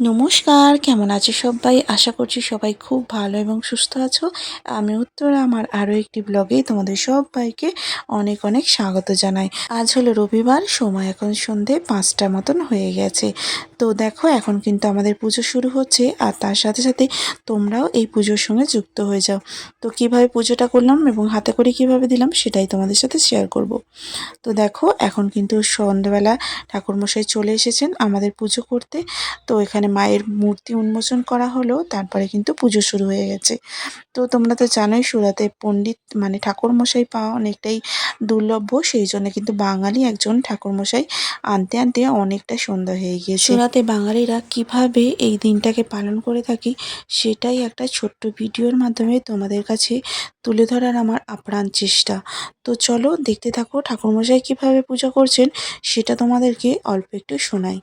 নমস্কার, কেমন আছে সবাই? আশা করছি সবাই খুব ভালো এবং সুস্থ আছো। আমি উত্তরা, আমার আরও একটি ব্লগে তোমাদের সবাইকে অনেক অনেক স্বাগত জানাই। আজ হলো রবিবার, সময় এখন সন্ধে পাঁচটার মতন হয়ে গেছে। তো দেখো, এখন কিন্তু আমাদের পুজো শুরু হচ্ছে আর তার সাথে সাথে তোমরাও এই পুজোর সঙ্গে যুক্ত হয়ে যাও। তো কীভাবে পুজোটা করলাম এবং হাতে করে কীভাবে দিলাম সেটাই তোমাদের সাথে শেয়ার করব। তো দেখো, এখন কিন্তু সন্ধ্যেবেলা ঠাকুরমশাই চলে এসেছেন আমাদের পুজো করতে। তো এখানে মায়ের মূর্তি উন্মোচন করা হলো, তারপরে কিন্তু পুজো শুরু হয়ে গেছে। তো তোমরা তো জানোই সুরাতে পণ্ডিত মানে ঠাকুরমশাই পাওয়া অনেকটাই দুর্লভ্য, সেই জন্য কিন্তু বাঙালি একজন ঠাকুরমশাই আনতে আনতে অনেকটা সন্ধ্যা হয়ে গিয়েছে। সুরাতে বাঙালিরা কীভাবে এই দিনটাকে পালন করে থাকি, সেটাই একটা ছোট্ট ভিডিওর মাধ্যমে তোমাদের কাছে তুলে ধরার আমার আপ্রাণ চেষ্টা। তো চলো দেখতে থাকো ঠাকুরমশাই কীভাবে পূজা করছেন, সেটা তোমাদেরকে অল্প একটু শোনাই।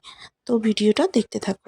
তো ভিডিওটা দেখতে থাকো।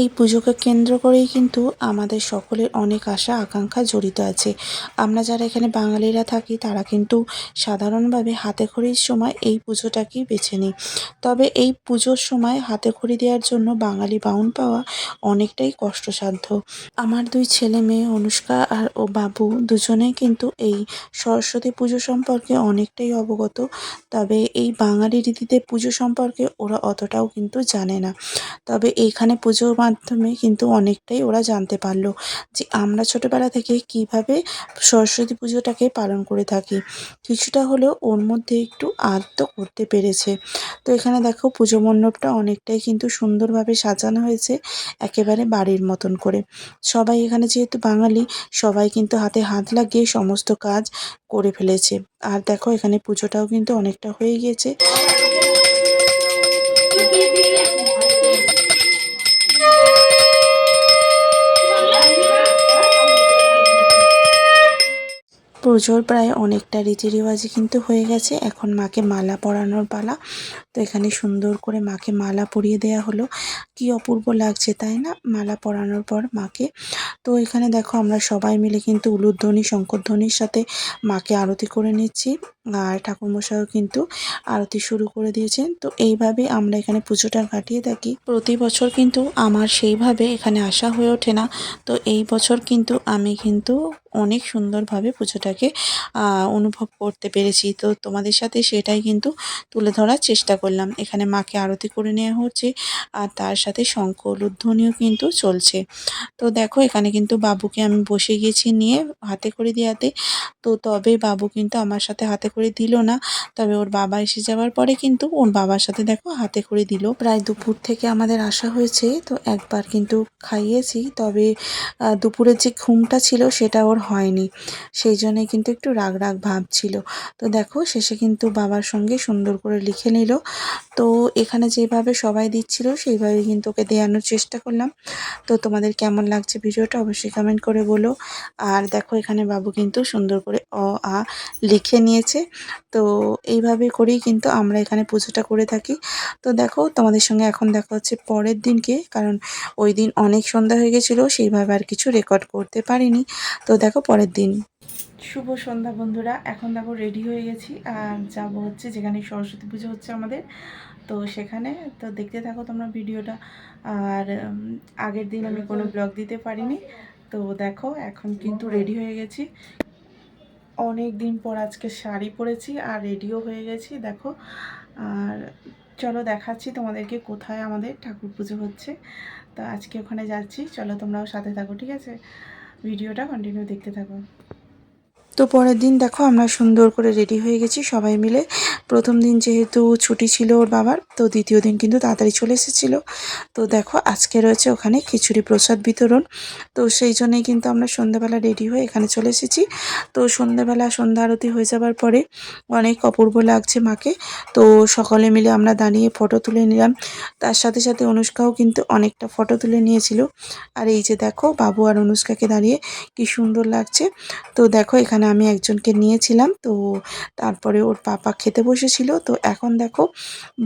এই পুজোকে কেন্দ্র করেই কিন্তু আমাদের সকলের অনেক আশা, আকাঙ্ক্ষা জড়িত আছে। আমরা যারা এখানে বাঙালিরা থাকি, তারা কিন্তু সাধারণভাবে হাতে খড়ির সময় এই পুজোটাকেই বেছে নিই। তবে এই পুজোর সময় হাতে খড়ি দেওয়ার জন্য বাঙালি বাউন পাওয়া অনেকটাই কষ্টসাধ্য। আমার দুই ছেলে মেয়ে, অনুষ্কা আর ও বাবু দুজনেই কিন্তু এই সরস্বতী পুজো সম্পর্কে অনেকটাই অবগত। তবে এই বাঙালি রীতিতে পুজো সম্পর্কে ওরা অতটাও কিন্তু জানে না। তবে এইখানে পুজোর মাধ্যমে কিন্তু অনেকটাই ওরা জানতে পারল যে আমরা ছোটোবেলা থেকে কীভাবে সরস্বতী পুজোটাকে পালন করে থাকি। কিছুটা হলেও ওর মধ্যে একটু আয়ত্ত করতে পেরেছে। তো এখানে দেখো পুজো মণ্ডপটা অনেকটাই কিন্তু সুন্দরভাবে সাজানো হয়েছে একেবারে বাড়ির মতন করে। সবাই এখানে যেহেতু বাঙালি, সবাই কিন্তু হাতে হাত লাগিয়ে সমস্ত কাজ করে ফেলেছে। আর দেখো এখানে পুজোটাও কিন্তু অনেকটা হয়ে গিয়েছে। পুজোর প্রায় অনেকটা রীতি রেওয়াজই কিন্তু হয়ে গেছে। এখন মাকে মালা পরানোর পালা। তো এখানে সুন্দর করে মাকে মালা পরিয়ে দেয়া হলো। কি অপূর্ব লাগছে, তাই না? মালা পরানোর পর মাকে। তো এখানে দেখো আমরা সবাই মিলে কিন্তু উলুধ্বনি, শঙ্করধ্বনির সাথে মাকে আরতি করে নিচ্ছি। আর ঠাকুরমশাইও কিন্তু আরতি শুরু করে দিয়েছেন। তো এইভাবে আমরা এখানে পুজোটা কাটিয়ে থাকি। প্রতি বছর কিন্তু আমার সেইভাবে এখানে আসা হয়ে ওঠে না। তো এই বছর কিন্তু আমি কিন্তু অনেক সুন্দরভাবে পুজোটাকে অনুভব করতে পেরেছি। তো তোমাদের সাথে সেটাই কিন্তু তুলে ধরার চেষ্টা করলাম। এখানে মাকে আরতি করে নেওয়া হচ্ছে আর তার সাথে শঙ্খ উলুধ্বনিও কিন্তু চলছে। তো দেখো এখানে কিন্তু বাবুকে আমি বসে গিয়েছি নিয়ে হাতে করে দেওয়াতে তো তবে বাবু কিন্তু আমার সাথে হাতে করে দিল না। তবে ওর বাবা এসে যাওয়ার পরে কিন্তু ওর বাবার সাথে দেখো হাতে করে দিল। প্রায় দুপুর থেকে আমাদের আসা হয়েছে, তো একবার কিন্তু খাইয়েছি। তবে দুপুরের যে ঘুমটা ছিল সেটা ওর হয়নি। সেই জন্যে কিন্তু একটু রাগ রাগ ভাব ছিল। তো দেখো শেষে কিন্তু বাবার সঙ্গে সুন্দর করে লিখে নিল। তো এখানে যেভাবে সবাই দিচ্ছিল, সেইভাবে কিন্তু ওকে দেওয়ানোর চেষ্টা করলাম। তো তোমাদের কেমন লাগছে ভিডিওটা অবশ্যই কমেন্ট করে বলো। আর দেখো এখানে বাবু কিন্তু সুন্দর করে অ, আ লিখে নিয়েছে। তো এইভাবে করেই কিন্তু আমরা এখানে পুজোটা করে থাকি। তো দেখো, তোমাদের সঙ্গে এখন দেখা হচ্ছে পরের দিনকে, কারণ ওই দিন অনেক সন্ধ্যা হয়ে গেছিল, সেইভাবে আর কিছু রেকর্ড করতে পারিনি। তো দেখো পরের দিন। শুভ সন্ধ্যা বন্ধুরা, এখন দেখো রেডি হয়ে গেছি, আর যাব হচ্ছে যেখানে সরস্বতী পুজো হচ্ছে আমাদের, তো সেখানে। তো দেখতে থাকো তোমরা ভিডিওটা, আর আগের দিন আমি কোনো ব্লগ দিতে পারিনি। তো দেখো, এখন কিন্তু রেডি হয়ে গেছি। অনেক দিন পর আজকে শাড়ি পরেছি আর রেডিও হয়ে গেছি, দেখো। আর চলো দেখাচ্ছি তোমাদেরকে কোথায় আমাদের ঠাকুর পুজো হচ্ছে। তো আজকে ওখানে যাচ্ছি, চলো তোমরাও সাথে থাকো, ঠিক আছে? ভিডিওটা কন্টিনিউ দেখতে থাকো। তো পরের দিন দেখো আমরা সুন্দর করে রেডি হয়ে গেছি সবাই মিলে। প্রথম দিন যেহেতু ছুটি ছিল ওর বাবার, তো দ্বিতীয় দিন কিন্তু তাড়াতাড়ি চলে এসেছিল। তো দেখো আজকে রয়েছে ওখানে খিচুড়ি প্রসাদ বিতরণ। তো সেই জন্যই কিন্তু আমরা সন্ধ্যাবেলা রেডি হয়ে এখানে চলে এসেছি। তো সন্ধ্যাবেলা সন্ধ্যা আরতি হয়ে যাবার পরে অনেক অপূর্ব লাগছে মাকে। তো সকলে মিলে আমরা দাঁড়িয়ে ফটো তুলে নিলাম। তার সাথে সাথে অনুষ্কাও কিন্তু অনেকটা ফটো তুলে নিয়েছিল। আর এই যে দেখো বাবু আর অনুষ্কাকে দাঁড়িয়ে কি সুন্দর লাগছে। তো দেখো এখানে আমি একজনকে নিয়েছিলাম, তো তারপরে ওর পাপা খেতে বসেছিল। তো এখন দেখো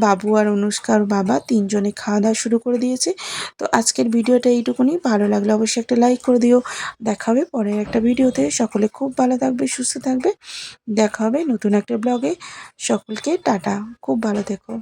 বাবু আর অনুষ্কার বাবা তিনজনে খাওয়া দাওয়া শুরু করে দিয়েছে। তো আজকের ভিডিওটা এইটুকুনি। ভালো লাগলে অবশ্যই একটা লাইক করে দিও। দেখা হবে পরের একটা ভিডিওতে। সকলে খুব ভালো থাকবে, সুস্থ থাকবে। দেখা হবে নতুন একটা ব্লগে। সকলকে টাটা। খুব ভালো থেকো।